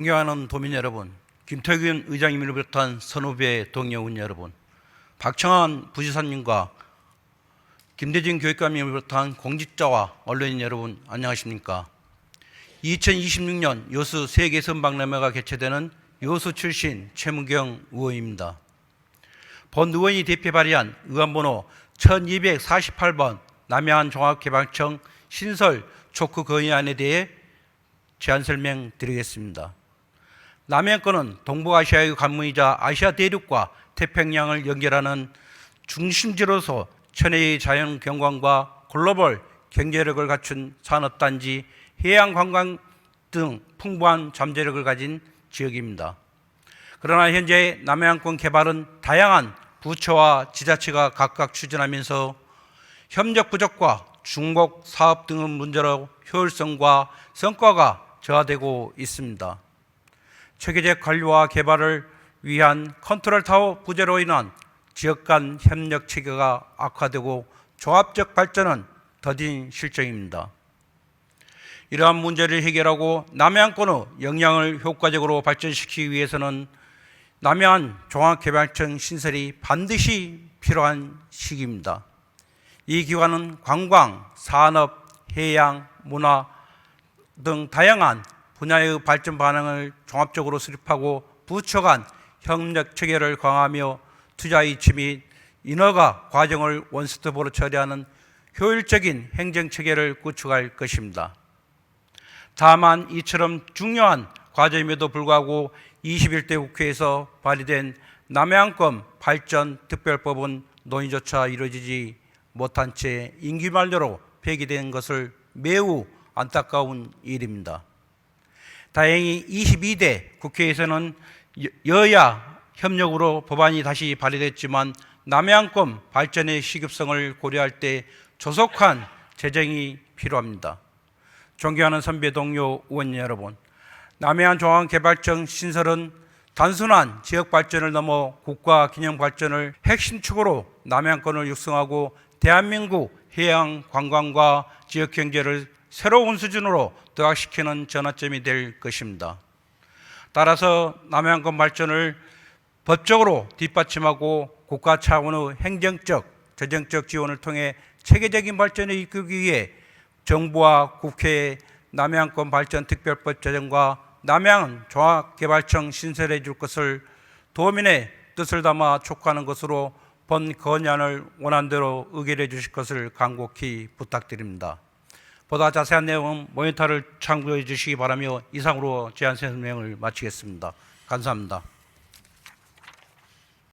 존경하는 도민 여러분, 김태균 의장님을 비롯한 선후배 동료원 여러분, 박청환 부지사님과 김대진 교육감님을 비롯한 공직자와 언론인 여러분 안녕하십니까? 2026년 여수 세계 선박람회가 개최되는 여수 출신 최문경 의원입니다. 본 의원이 대표 발의한 의원번호 1248번 남해안 종합개발청 신설 촉구 건의안에 대해 제안 설명 드리겠습니다. 남해안권은 동북아시아의 관문이자 아시아 대륙과 태평양을 연결하는 중심지로서 천혜의 자연 경관과 글로벌 경제력을 갖춘 산업단지, 해양 관광 등 풍부한 잠재력을 가진 지역입니다. 그러나 현재 남해안권 개발은 다양한 부처와 지자체가 각각 추진하면서 협력 부족과 중복 사업 등의 문제로 효율성과 성과가 저하되고 있습니다. 체계적 관리와 개발을 위한 컨트롤 타워 부재로 인한 지역 간 협력 체계가 악화되고 종합적 발전은 더딘 실정입니다. 이러한 문제를 해결하고 남해안권의 역량을 효과적으로 발전시키기 위해서는 남해안 종합개발청 신설이 반드시 필요한 시기입니다. 이 기관은 관광, 산업, 해양, 문화 등 다양한 분야의 발전 반응을 종합적으로 수립하고 부처 간 협력 체계를 강화하며 투자 이치 및 인허가 과정을 원스톱으로 처리하는 효율적인 행정 체계를 구축할 것입니다. 다만 이처럼 중요한 과정임에도 불구하고 21대 국회에서 발의된 남해안권 발전 특별법은 논의조차 이루어지지 못한 채 임기 만료로 폐기된 것을 매우 안타까운 일입니다. 다행히 22대 국회에서는 여- 여야 협력으로 법안이 다시 발의됐지만 남해안권 발전의 시급성을 고려할 때 조속한 재정이 필요합니다. 존경하는 선배 동료 의원 여러분, 남해안 종합개발청 신설은 단순한 지역 발전을 넘어 국가 균형 발전을 핵심 축으로 남해안권을 육성하고 대한민국 해양 관광과 지역 경제를 새로운 수준으로 도약시키는 전환점이 될 것입니다. 따라서 남해안권 발전을 법적으로 뒷받침하고 국가 차원의 행정적, 재정적 지원을 통해 체계적인 발전을 이끌기 위해 정부와 국회에 남해안권 발전 특별법 제정과 남해안 종합개발청 신설해 줄 것을 도민의 뜻을 담아 촉구하는 것으로 본 건의안을 원안대로 의결해 주실 것을 간곡히 부탁드립니다. 보다 자세한 내용은 모니터를 참고해 주시기 바라며 이상으로 제안 설명을 마치겠습니다. 감사합니다.